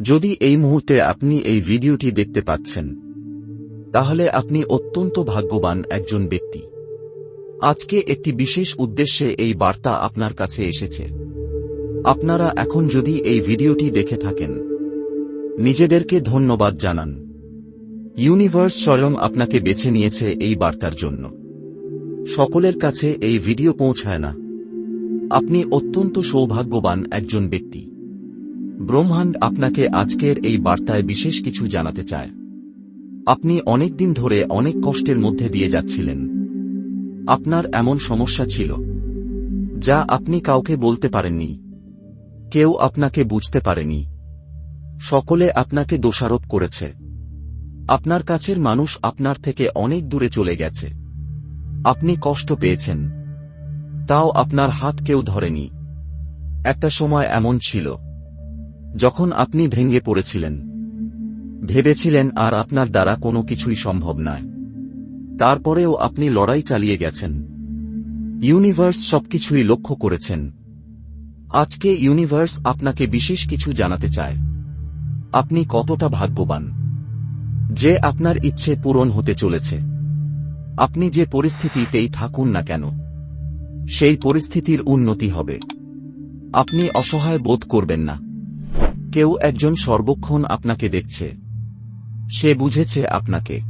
যদি এই মুহূর্তে আপনি এই ভিডিওটি দেখতে পাচ্ছেন, তাহলে আপনি অত্যন্ত ভাগ্যবান একজন ব্যক্তি। আজকে একটি বিশেষ উদ্দেশ্যে এই বার্তা আপনার কাছে এসেছে। আপনারা এখন যদি এই ভিডিওটি দেখে থাকেন, নিজেদেরকে ধন্যবাদ জানান। ইউনিভার্স স্বয়ং আপনাকে বেছে নিয়েছে এই বার্তার জন্য। সকলের কাছে এই ভিডিও পৌঁছায় না। আপনি অত্যন্ত সৌভাগ্যবান একজন ব্যক্তি। ব্রহ্মাণ্ড আপনাকে আজকের এই বার্তায় বিশেষ কিছু জানাতে চায়। আপনি অনেক দিন ধরে অনেক কষ্টের মধ্যে দিয়ে যাচ্ছিলেন। আপনার এমন সমস্যা ছিল, যা আপনি কাউকে বলতে পারেননি। কেউ আপনাকে বুঝতে পারেনি। সকলে আপনাকে দোষারোপ করেছে। আপনার কাছের মানুষ আপনার থেকে অনেক দূরে চলে গেছে। আপনি কষ্ট পেয়েছেন। তাও আপনার হাত কেউ ধরেনি। একটা সময় এমন ছিল। যখন আপনি ভেঙে পড়েছিলেন। ভেবেছিলেন আর আপনার দ্বারা কোনো কিছুই সম্ভব নয়। তারপরেও আপনি লড়াই চালিয়ে গেছেন। ইউনিভার্স সবকিছুই লক্ষ্য করেছেন। আজকে ইউনিভার্স আপনাকে বিশেষ কিছু জানাতে চায়। আপনি কতটা ভাগ্যবান। যে আপনার ইচ্ছে পূরণ হতে চলেছে। আপনি যে পরিস্থিতিতেই থাকুন না কেন, সেই পরিস্থিতির উন্নতি হবে। আপনি অসহায় বোধ করবেন না। কেউ একজন সর্বক্ষণ আপনাকে দেখছে। সে বুঝেছে আপনাকে।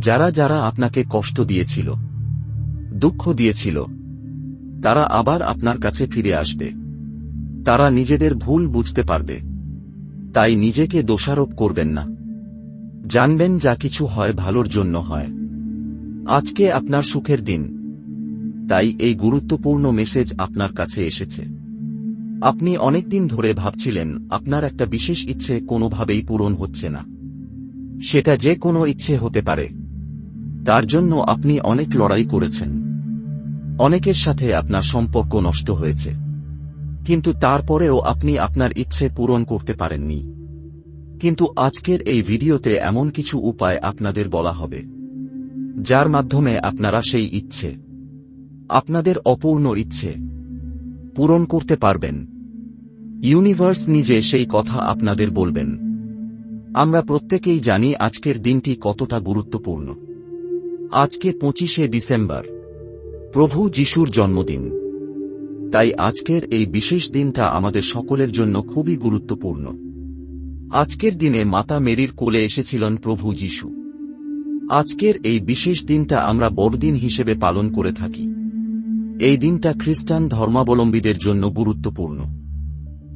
যারা যারা আপনাকে কষ্ট দিয়েছিল, দুঃখ দিয়েছিল, তারা আবার আপনার কাছে ফিরে আসবে। তারা নিজেদের ভুল বুঝতে পারবে। তাই নিজেকে দোষারোপ করবেন না। জানবেন যা কিছু হয় ভালোর জন্য হয়। আজকে আপনার সুখের দিন। তাই এই গুরুত্বপূর্ণ মেসেজ আপনার কাছে এসেছে। আপনি অনেকদিন ধরে ভাবছিলেন, আপনার একটা বিশেষ ইচ্ছে কোনোভাবেই পূরণ হচ্ছে না। সেটা যে কোনো ইচ্ছে হতে পারে। তার জন্য আপনি অনেক লড়াই করেছেন। অনেকের সাথে আপনার সম্পর্ক নষ্ট হয়েছে। কিন্তু তারপরেও আপনি আপনার ইচ্ছে পূরণ করতে পারেননি। কিন্তু আজকের এই ভিডিওতে এমন কিছু উপায় আপনাদের বলা হবে। যার মাধ্যমে আপনারা সেই ইচ্ছে, আপনাদের অপূর্ণ ইচ্ছে, পূরণ করতে পারবেন। ইউনিভার্স নিজে সেই কথা আপনাদের বলবেন। আমরা প্রত্যেকেই জানি আজকের দিনটি কতটা গুরুত্বপূর্ণ। আজকে পঁচিশে ডিসেম্বর। প্রভু যিশুর জন্মদিন। তাই আজকের এই বিশেষ দিনটা আমাদের সকলের জন্য খুবই গুরুত্বপূর্ণ। আজকের দিনে মাতা মেরির কোলে এসেছিলেন প্রভু যিশু। আজকের এই বিশেষ দিনটা আমরা বড়দিন হিসেবে পালন করে থাকি। এই দিনটা খ্রিস্টান ধর্মাবলম্বীদের জন্য গুরুত্বপূর্ণ।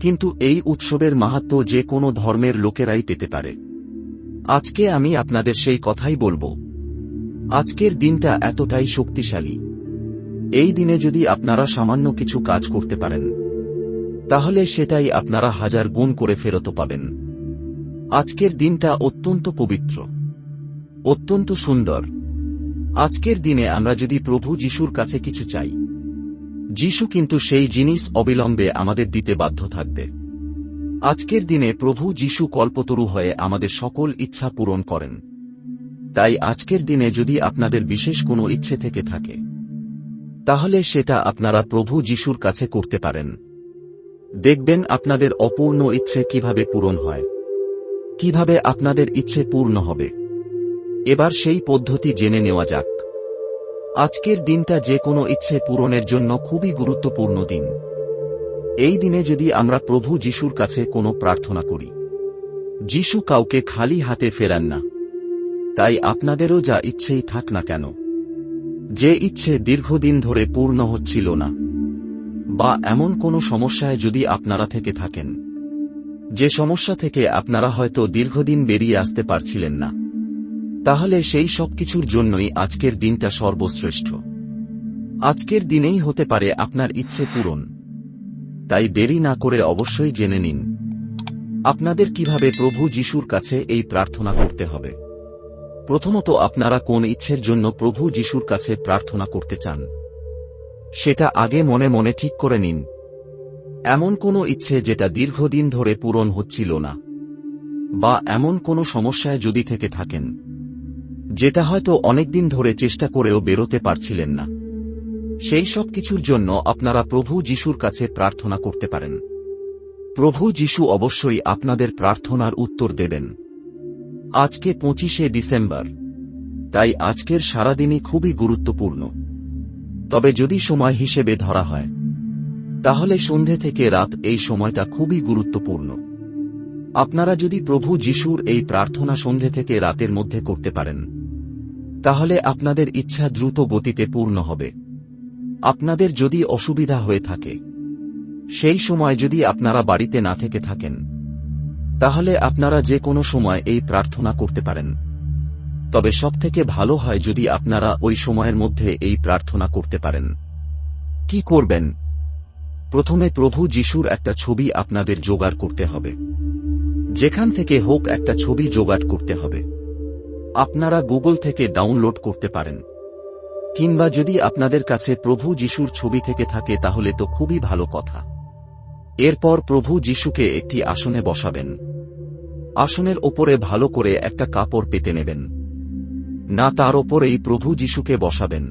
কিন্তু এই উৎসবের মাহাত্ম যে কোনো ধর্মের লোকেরাই পেতে পারে। আজকে আমি আপনাদের সেই কথাই বলব। আজকের দিনটা এতটাই শক্তিশালী। এই দিনে যদি আপনারা সামান্য কিছু কাজ করতে পারেন, তাহলে সেটাই আপনারা হাজার গুণ করে ফেরত পাবেন। আজকের দিনটা অত্যন্ত পবিত্র, অত্যন্ত সুন্দর। আজকের দিনে আমরা যদি প্রভু যিশুর কাছে কিছু চাই যিশু কিন্তু সেই জিনিস অবিলম্বে আমাদের দিতে বাধ্য থাকবে। আজকের দিনে প্রভু যিশু কল্পতরু হয়ে আমাদের সকল ইচ্ছা পূরণ করেন। তাই আজকের দিনে যদি আপনাদের বিশেষ কোনো ইচ্ছে থেকে থাকে, তাহলে সেটা আপনারা প্রভু যিশুর কাছে করতে পারেন। দেখবেন আপনাদের অপূর্ণ ইচ্ছে কীভাবে পূরণ হয়, কীভাবে আপনাদের ইচ্ছে পূর্ণ হবে। এবার সেই পদ্ধতি জেনে নেওয়া যাক। আজকের দিনটা যে কোনো ইচ্ছে পূরণের জন্য খুবই গুরুত্বপূর্ণ দিন। এই দিনে যদি আমরা প্রভু যিশুর কাছে কোনো প্রার্থনা করি, যিশু কাউকে খালি হাতে ফেরান না। তাই আপনাদেরও যা ইচ্ছেই থাক না কেন। যে ইচ্ছে দীর্ঘদিন ধরে পূর্ণ হচ্ছিল না, বা এমন কোনো সমস্যায় যদি আপনারা থেকে থাকেন, যে সমস্যা থেকে আপনারা হয়তো দীর্ঘদিন বেরিয়ে আসতে পারছিলেন না। তাহলে সেই সব কিছুর জন্যই আজকের দিনটা সর্বশ্রেষ্ঠ। আজকের দিনেই হতে পারে আপনার ইচ্ছে পূরণ। তাই দেরি না করে অবশ্যই জেনে নিন। আপনাদের কীভাবে প্রভু যিশুর কাছে এই প্রার্থনা করতে হবে। প্রথমত আপনারা কোন ইচ্ছের জন্য প্রভু যিশুর কাছে প্রার্থনা করতে চান? সেটা আগে মনে মনে ঠিক করে নিন। এমন কোনো ইচ্ছে যেটা দীর্ঘদিন ধরে পূরণ হচ্ছিল না। বা এমন কোনো সমস্যায় যদি থেকে থাকেন। যেটা হয়তো অনেকদিন ধরে চেষ্টা করেও বেরোতে পারছিলেন না। সেই সব কিছুর জন্য আপনারা প্রভু যিশুর কাছে প্রার্থনা করতে পারেন। প্রভু যিশু অবশ্যই আপনাদের প্রার্থনার উত্তর দেবেন। আজকে পঁচিশে ডিসেম্বর। তাই আজকের সারাদিনই খুবই গুরুত্বপূর্ণ। তবে যদি সময় হিসেবে ধরা হয়, তাহলে সন্ধে থেকে রাত এই সময়টা খুবই গুরুত্বপূর্ণ। আপনারা যদি প্রভু যিশুর এই প্রার্থনা সন্ধে থেকে রাতের মধ্যে করতে পারেন তাহলে আপনাদের ইচ্ছা দ্রুত গতিতে পূর্ণ হবে। আপনাদের যদি অসুবিধা হয়ে থাকে, সেই সময় যদি আপনারা বাড়িতে না থেকে থাকেন, তাহলে আপনারা যে কোনো সময় এই প্রার্থনা করতে পারেন। তবে সবথেকে ভালো হয় যদি আপনারা ওই সময়ের মধ্যে এই প্রার্থনা করতে পারেন। কি করবেন? প্রথমে প্রভু যিশুর একটা ছবি আপনাদের জোগাড় করতে হবে। যেখান থেকে হোক একটা ছবি জোগাড় করতে হবে। আপনারা গুগল থেকে ডাউনলোড করতে পারেন। কিংবা যদি আপনাদের কাছে প্রভু যিশুর ছবি থেকে থাকে তাহলে তো খুবই ভালো কথা। এরপর প্রভু যিশুকে একটি আসনে বসাবেন। আসনের ওপরে ভালো করে একটা কাপড় পেতে নেবেন। না তার ওপরেই প্রভু যিশুকে বসাবেন।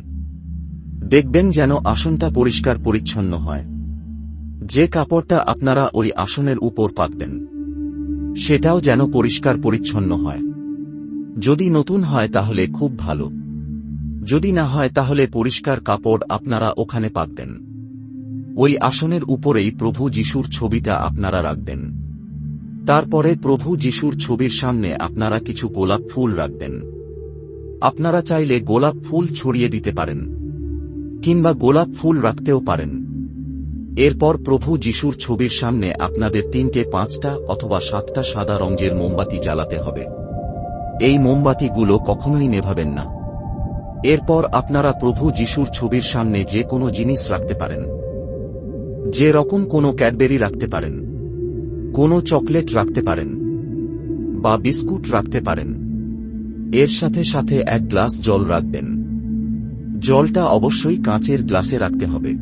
দেখবেন যেন আসনটা পরিষ্কার পরিচ্ছন্ন হয়। যে কাপড়টা আপনারা ওই আসনের উপর পাতবেন, সেটাও যেন পরিষ্কার পরিচ্ছন্ন হয়। যদি নতুন হয় তাহলে খুব ভালো। যদি না হয় তাহলে পরিষ্কার কাপড় আপনারা ওখানে পাতবেন ওই আসনের উপরেই প্রভু যিশুর ছবিটা আপনারা রাখবেন। তারপরে প্রভু যিশুর ছবির সামনে আপনারা কিছু গোলাপ ফুল রাখবেন। আপনারা চাইলে গোলাপ ফুল ছড়িয়ে দিতে পারেন। কিংবা গোলাপ ফুল রাখতেও পারেন। এরপর প্রভু যিশুর ছবির সামনে আপনাদের তিনটে, পাঁচটা অথবা সাতটা সাদা রঙের মোমবাতি জ্বালাতে হবে। এই মোমবাতিগুলো কখনোই নেভাবেন না। এরপর আপনারা প্রভু যিশুর ছবির সামনে যে কোনো জিনিস রাখতে পারেন। যে রকম কোনো ক্যাডবেরি রাখতে পারেন। কোনো চকলেট রাখতে পারেন। বা বিস্কুট রাখতে পারেন। এর সাথে সাথে এক গ্লাস জল রাখবেন। জলটা অবশ্যই কাঁচের গ্লাসে রাখতে হবে।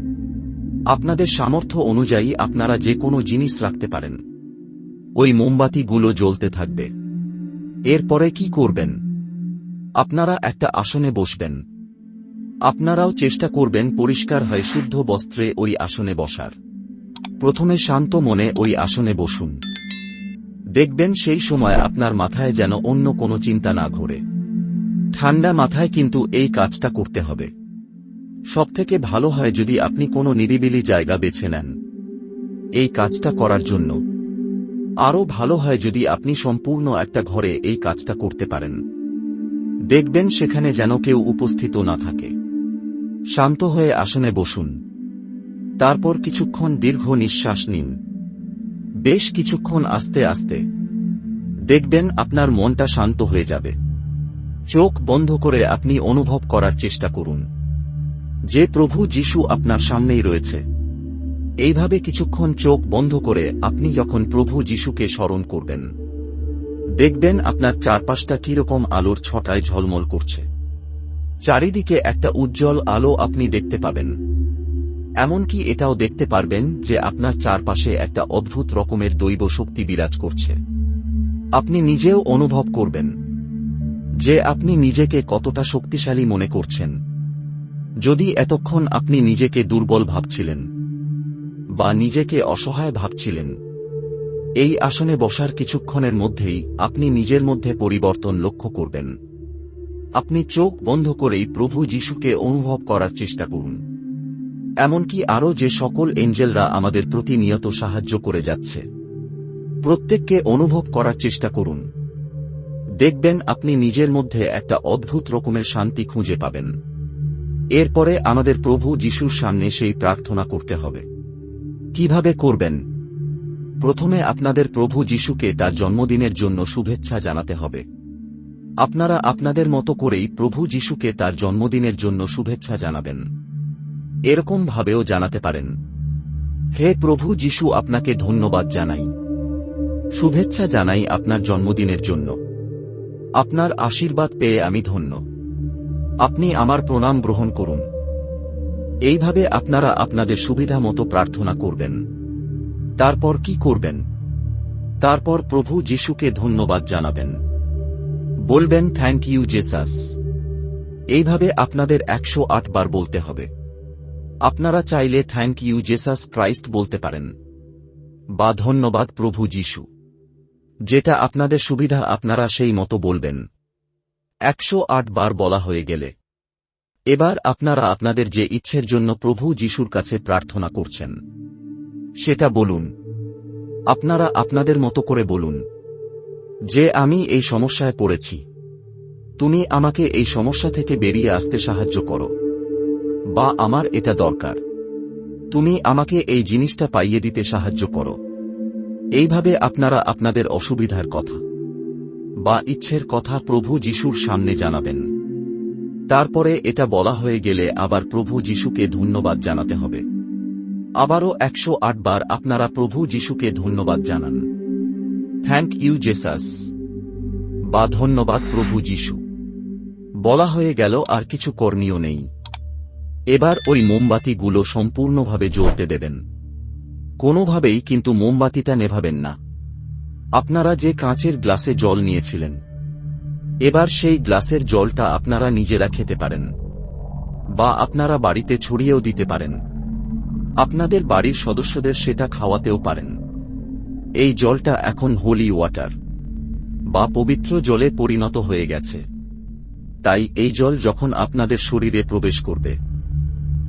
আপনাদের সামর্থ্য অনুযায়ী আপনারা যে কোনো জিনিস রাখতে পারেন। ওই মোমবাতিগুলো জ্বলতে থাকবে। এরপরে কি করবেন? আপনারা একটা আসনে বসবেন। আপনারাও চেষ্টা করবেন পরিষ্কার হয় শুদ্ধ বস্ত্রে ওই আসনে বসার। প্রথমে শান্ত মনে ওই আসনে বসুন। দেখবেন সেই সময় আপনার মাথায় যেন অন্য কোনো চিন্তা না ঘোরে। ঠান্ডা মাথায় কিন্তু এই কাজটা করতে হবে। সবথেকে ভালো হয় যদি আপনি কোনো নিরিবিলি জায়গা বেছে নেন। এই কাজটা করার জন্য। আরও ভালো হয় যদি আপনি সম্পূর্ণ একটা ঘরে এই কাজটা করতে পারেন। দেখবেন সেখানে যেন কেউ উপস্থিত না থাকে। শান্ত হয়ে আসনে বসুন। তারপর কিছুক্ষণ দীর্ঘ নিঃশ্বাস নিন। বেশ কিছুক্ষণ আস্তে আস্তে। দেখবেন আপনার মনটা শান্ত হয়ে যাবে। চোখ বন্ধ করে আপনি অনুভব করার চেষ্টা করুন। যে প্রভু যিশু আপনার সামনেই রয়েছে। এইভাবে কিছুক্ষণ চোখ বন্ধ করে আপনি যখন প্রভু যিশুকে স্মরণ করবেন, দেখবেন আপনার চারপাশটা কীরকম আলোর ছটায় ঝলমল করছে। চারিদিকে একটা উজ্জ্বল আলো আপনি দেখতে পাবেন। এমনকি এটাও দেখতে পারবেন যে আপনার চারপাশে একটা অদ্ভুত রকমের দৈব শক্তি বিরাজ করছে। আপনি নিজেও অনুভব করবেন যে আপনি নিজেকে কতটা শক্তিশালী মনে করছেন। যদি এতক্ষণ আপনি নিজেকে দুর্বল ভাবছিলেন বা নিজেকে অসহায় ভাবছিলেন। এই আসনে বসার কিছুক্ষণের মধ্যেই আপনি নিজের মধ্যে পরিবর্তন লক্ষ্য করবেন। আপনি চোখ বন্ধ করেই প্রভু যিশুকে অনুভব করার চেষ্টা করুন। এমনকি আরও যে সকল এঞ্জেলরা আমাদের প্রতিনিয়ত সাহায্য করে যাচ্ছে। প্রত্যেককে অনুভব করার চেষ্টা করুন। দেখবেন আপনি নিজের মধ্যে একটা অদ্ভুত রকমের শান্তি খুঁজে পাবেন। এরপরে আমাদের প্রভু যিশুর সামনে সেই প্রার্থনা করতে হবে। কীভাবে করবেন? প্রথমে আপনাদের প্রভু যিশুকে তার জন্মদিনের জন্য শুভেচ্ছা জানাতে হবে। আপনারা আপনাদের মতো করেই প্রভু যিশুকে তার জন্মদিনের জন্য শুভেচ্ছা জানাবেন। এরকম ভাবেও জানাতে পারেন। হে প্রভু যিশু, আপনাকে ধন্যবাদ জানাই। শুভেচ্ছা জানাই আপনার জন্মদিনের জন্য। আপনার আশীর্বাদ পেয়ে আমি ধন্য। আপনি আমার প্রণাম গ্রহণ করুন। এইভাবে আপনারা আপনাদের সুবিধা মতো প্রার্থনা করবেন। তারপর কি করবেন? তারপর প্রভু যিশুকে ধন্যবাদ জানাবেন। বলবেন থ্যাংক ইউ জেসাস এইভাবে আপনাদের একশো আট বার বলতে হবে। আপনারা চাইলে থ্যাংক ইউ জেসাস ক্রাইস্ট বলতে পারেন। বা, ধন্যবাদ, প্রভু যিশু। যেটা আপনাদের সুবিধা, আপনারা সেই মতো বলবেন। একশো আট বার বলা হয়ে গেলে এবার আপনারা আপনাদের যে ইচ্ছের জন্য প্রভু যিশুর কাছে প্রার্থনা করছেন, সেটা বলুন। আপনারা আপনাদের মতো করে বলুন, যে আমি এই সমস্যায় পড়েছি, তুমি আমাকে এই সমস্যা থেকে বেরিয়ে আসতে সাহায্য করো, বা আমার এটা দরকার। তুমি আমাকে এই জিনিসটা পাইয়ে দিতে সাহায্য করো। এইভাবে আপনারা আপনাদের অসুবিধার কথা বা ইচ্ছের কথা প্রভু যিশুর সামনে জানাবেন। তারপরে এটা বলা হয়ে গেলে আবার প্রভু যিশুকে ধন্যবাদ জানাতে হবে। আবারও একশো বার আপনারা প্রভু যিশুকে ধন্যবাদ জানান। থ্যাংক ইউ জেসাস বা ধন্যবাদ প্রভু যিশু। বলা হয়ে গেল আর কিছু করণীয় নেই। এবার ওই মোমবাতিগুলো সম্পূর্ণভাবে জ্বলতে দেবেন। কোনোভাবেই কিন্তু মোমবাতিটা নেভাবেন না। আপনারা যে কাঁচের গ্লাসে জল নিয়েছিলেন এবার সেই গ্লাসের জলটা আপনারা নিজেরা খেতে পারেন। বা আপনারা বাড়িতে ছড়িয়েও দিতে পারেন। আপনাদের বাড়ির সদস্যদের সেটা খাওয়াতেও পারেন। এই জলটা এখন হোলি ওয়াটার বা পবিত্র জলে পরিণত হয়ে গেছে। তাই এই জল যখন আপনাদের শরীরে প্রবেশ করবে,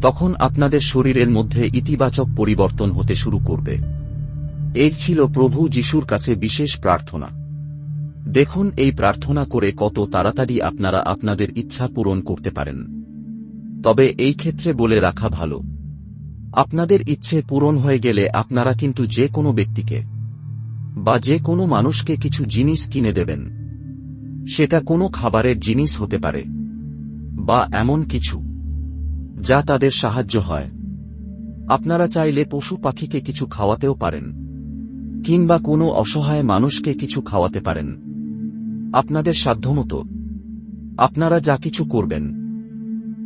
তখন আপনাদের শরীরের মধ্যে ইতিবাচক পরিবর্তন হতে শুরু করবে। এই ছিল প্রভু যিশুর কাছে বিশেষ প্রার্থনা। দেখুন এই প্রার্থনা করে কত তাড়াতাড়ি আপনারা আপনাদের ইচ্ছা পূরণ করতে পারেন। তবে এই ক্ষেত্রে বলে রাখা ভালো। আপনাদের ইচ্ছে পূরণ হয়ে গেলে আপনারা কিন্তু যে কোনো ব্যক্তিকে বা যে কোনো মানুষকে কিছু জিনিস কিনে দেবেন। সেটা কোনো খাবারের জিনিস হতে পারে বা এমন কিছু যা তাদের সাহায্য হয়। আপনারা চাইলে পশু পাখিকে কিছু খাওয়াতেও পারেন কিংবা কোনো অসহায় মানুষকে কিছু খাওয়াতে পারেন। আপনাদের সাধ্যমতো। আপনারা যা কিছু করবেন,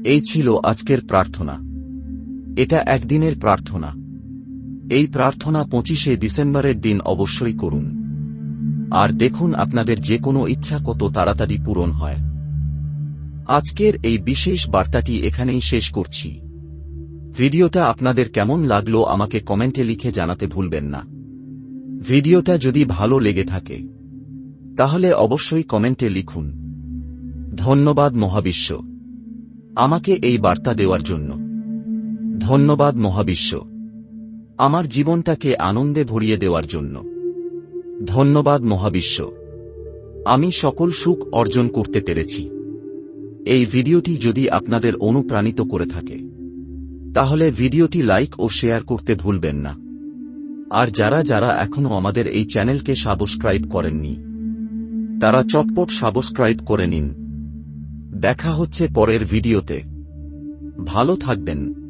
এই ছিল আজকের প্রার্থনা। এটা একদিনের প্রার্থনা। এই প্রার্থনা পঁচিশে ডিসেম্বরের দিন অবশ্যই করুন। আর দেখুন আপনাদের যে কোনো ইচ্ছা কত তাড়াতাড়ি পূরণ হয়। আজকের এই বিশেষ বার্তাটি এখানেই শেষ করছি। ভিডিওটা আপনাদের কেমন লাগল আমাকে কমেন্টে লিখে জানাতে ভুলবেন না। ভিডিওটা যদি ভালো লেগে থাকে তাহলে অবশ্যই কমেন্টে লিখুন। ধন্যবাদ মহাবিশ্ব। আমাকে এই বার্তা দেওয়ার জন্য। ধন্যবাদ মহাবিশ্ব। আমার জীবনটাকে আনন্দে ভরিয়ে দেওয়ার জন্য। ধন্যবাদ মহাবিশ্ব। আমি সকল সুখ অর্জন করতে পেরেছি। এই ভিডিওটি যদি আপনাদের অনুপ্রাণিত করে থাকে, তাহলে ভিডিওটি লাইক ও শেয়ার করতে ভুলবেন না। আর যারা যারা এখনও আমাদের এই চ্যানেলকে সাবস্ক্রাইব করেননি তারা চটপট সাবস্ক্রাইব করে নিন। দেখা হচ্ছে পরের ভিডিওতে। ভালো থাকবেন।